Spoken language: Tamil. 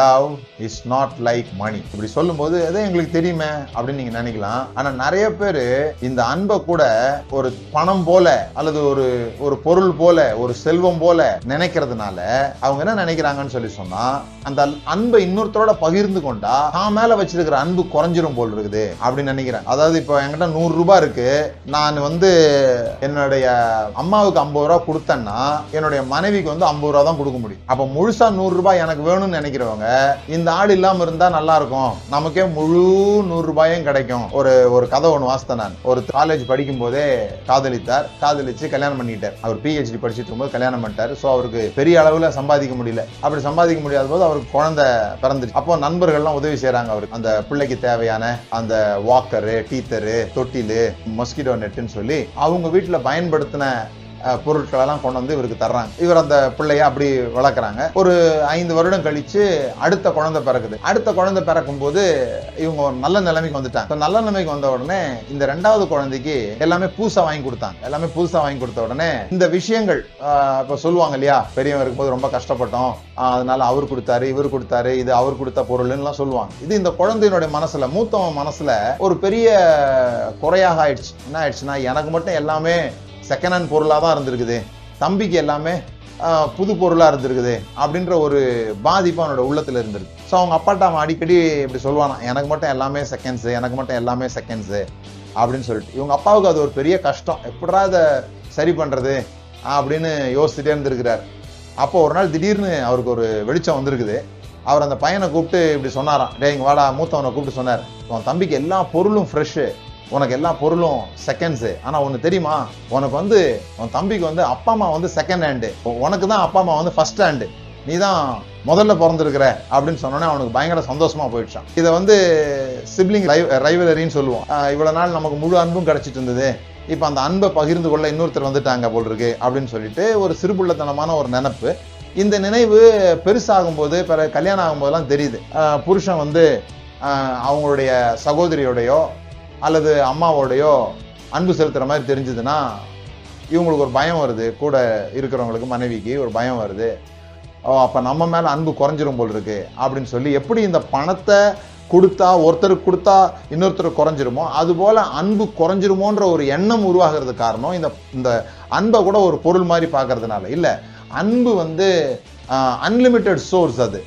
Love is not like money இப்படி சொல்லும்போது அதே எங்களுக்கு தெரியுமே அப்படின்னு நீங்க நினைக்கலாம். ஆனா நிறைய பேர் இந்த அன்பை கூட ஒரு பணம் போல அல்லது ஒரு ஒரு பொருள் போல ஒரு செல்வம் போல நினைக்கிறதுனால அவங்க என்ன நினைக்கிறாங்கன்னு சொல்லி சொன்னா அந்த அன்பை இன்னொருத்தரோட பகிர்ந்து கொண்டா தான் மேல வச்சிருக்கிற அன்பு குறைஞ்சிரும் போல் இருக்குது அப்படின்னு நினைக்கிறேன் அதாவது இப்போ என்கிட்ட நூறு ரூபாய் இருக்கு. நான் வந்து என்னுடைய அம்மாவுக்கு ஐம்பது ரூபா கொடுத்தேன்னா என்னுடைய மனைவிக்கு வந்து ஐம்பது ரூபா தான் கொடுக்க முடியும். அப்ப முழுசா நூறு ரூபாய் எனக்கு வேணும்னு நினைக்கிறவங்க இந்த ஆள் இல்லாம இருந்தா நல்லா இருக்கும் நமக்கே முழு நூறு ரூபாயும் கிடைக்கும். ஒரு ஒரு கதை ஒன்று வாசித்தேன் நான். ஒரு காலேஜ் படிக்கும் போதே காதலித்தார். காதலிச்சு கல்யாணம் பண்ணிட்டார் அவர் பிஹெச்டி படிச்சுட்டு இருக்கும்போது கல்யாணம் பண்ணிட்டார். ஸோ அவருக்கு பெரிய அளவில் சம்பாதிக்க முடியல. அப்படி சம்பாதிக்க முடியாத போது அவருக்கு குழந்தை பிறந்துச்சு அப்போ நண்பர்கள்லாம் உதவி செய்கிறாங்க அவருக்கு. அந்த பிள்ளைக்கு தேவையான அந்த வாக்கரு டீத்தரு தொட்டிலு மொஸ்கிட்டோ நெட்டுன்னு சொல்லி அவங்க வீட்டில் பயன்படுத்தின பொருட்களெல்லாம் கொண்டு வந்து இவருக்கு தர்றாங்க. இவர் அந்த பிள்ளைய அப்படி வளர்க்குறாங்க. ஒரு ஐந்து வருடம் கழிச்சு அடுத்த குழந்தை பிறக்குது. அடுத்த குழந்தை பிறக்கும் போது இவங்க ஒரு நல்ல நிலைமைக்கு வந்துட்டாங்க. நல்ல நிலைமைக்கு வந்த உடனே இந்த ரெண்டாவது குழந்தைக்கு எல்லாமே புதுசாக வாங்கி கொடுத்தாங்க. எல்லாமே புதுசாக வாங்கி கொடுத்த உடனே இந்த விஷயங்கள் இப்போ சொல்லுவாங்க இல்லையா? பெரியவன் இருக்கும்போது ரொம்ப கஷ்டப்பட்டோம். அதனால அவர் கொடுத்தாரு இவர் கொடுத்தாரு இது அவர் கொடுத்த பொருள்லாம் சொல்லுவாங்க. இது இந்த குழந்தையினுடைய மனசுல மூத்தவன் மனசுல ஒரு பெரிய குறையாக ஆயிடுச்சு. என்ன ஆயிடுச்சுன்னா எனக்கு மட்டும் எல்லாமே செகண்ட் ஹேண்ட் பொருளாக தான் இருந்திருக்குது. தம்பிக்கு எல்லாமே புது பொருளாக இருந்திருக்குது அப்படின்ற ஒரு பாதிப்பு அவனோட உள்ளத்தில் இருந்திருக்கு. ஸோ அவங்க அப்பாட்ட அவன் அடிக்கடி இப்படி சொல்லுவானா எனக்கு மட்டும் எல்லாமே செகண்ட்ஸு எனக்கு மட்டும் எல்லாமே செகண்ட்ஸு அப்படின்னு சொல்லிட்டு. இவங்க அப்பாவுக்கு அது ஒரு பெரிய கஷ்டம். எப்படா அதை சரி பண்ணுறது அப்படின்னு யோசிச்சுட்டே இருந்திருக்கிறார். அப்போ ஒரு நாள் திடீர்னு அவருக்கு ஒரு வெளிச்சம் வந்திருக்குது. அவர் அந்த பையனை கூப்பிட்டு இப்படி சொன்னாராம். டேய் வாடா. மூத்தவனை கூப்பிட்டு சொன்னார். உன் தம்பிக்கு எல்லா பொருளும் ஃப்ரெஷ்ஷு உனக்கு எல்லா பொருளும் செகண்ட்ஸு ஆனால் ஒன்று தெரியுமா? உனக்கு வந்து உன் தம்பிக்கு வந்து அப்பா அம்மா வந்து செகண்ட் ஹேண்டு உனக்கு தான் அப்பா அம்மா வந்து ஃபர்ஸ்ட் ஹேண்டு நீ தான் முதல்ல பிறந்திருக்கிற அப்படின்னு சொன்னோன்னே அவனுக்கு பயங்கர சந்தோஷமா போயிடுச்சான். இதை வந்து சிப்ளிங் ரைவலரின்னு சொல்லுவோம். இவ்வளோ நாள் நமக்கு முழு அன்பும் கிடைச்சிட்டு இருந்தது. இப்போ அந்த அன்பை பகிர்ந்து கொள்ள இன்னொருத்தர் வந்துட்டாங்க போல் இருக்கு அப்படின்னு சொல்லிட்டு ஒரு சிறுபுள்ளத்தனமான ஒரு நினப்பு. இந்த நினைவு பெருசாகும்போது பிற கல்யாணம் ஆகும்போதெல்லாம் தெரியுது. புருஷன் வந்து அவங்களுடைய சகோதரியோடையோ அல்லது அம்மாவோடையோ அன்பு செலுத்துகிற மாதிரி தெரிஞ்சதுன்னா இவங்களுக்கு ஒரு பயம் வருது. கூட இருக்கிறவங்களுக்கு மனைவிக்கு ஒரு பயம் வருது. ஓ அப்போ நம்ம மேலே அன்பு குறைஞ்சிரும் போல் இருக்கு அப்படின்னு சொல்லி எப்படி இந்த பணத்தை கொடுத்தா ஒருத்தருக்கு கொடுத்தா இன்னொருத்தருக்கு குறைஞ்சிருமோ அதுபோல் அன்பு குறைஞ்சிருமோன்ற ஒரு எண்ணம் உருவாகிறது காரணம் இந்த இந்த அன்பை கூட ஒரு பொருள் மாதிரி பார்க்கறதுனால. இல்லை அன்பு வந்து அன்லிமிட்டெட் சோர்ஸ் அது.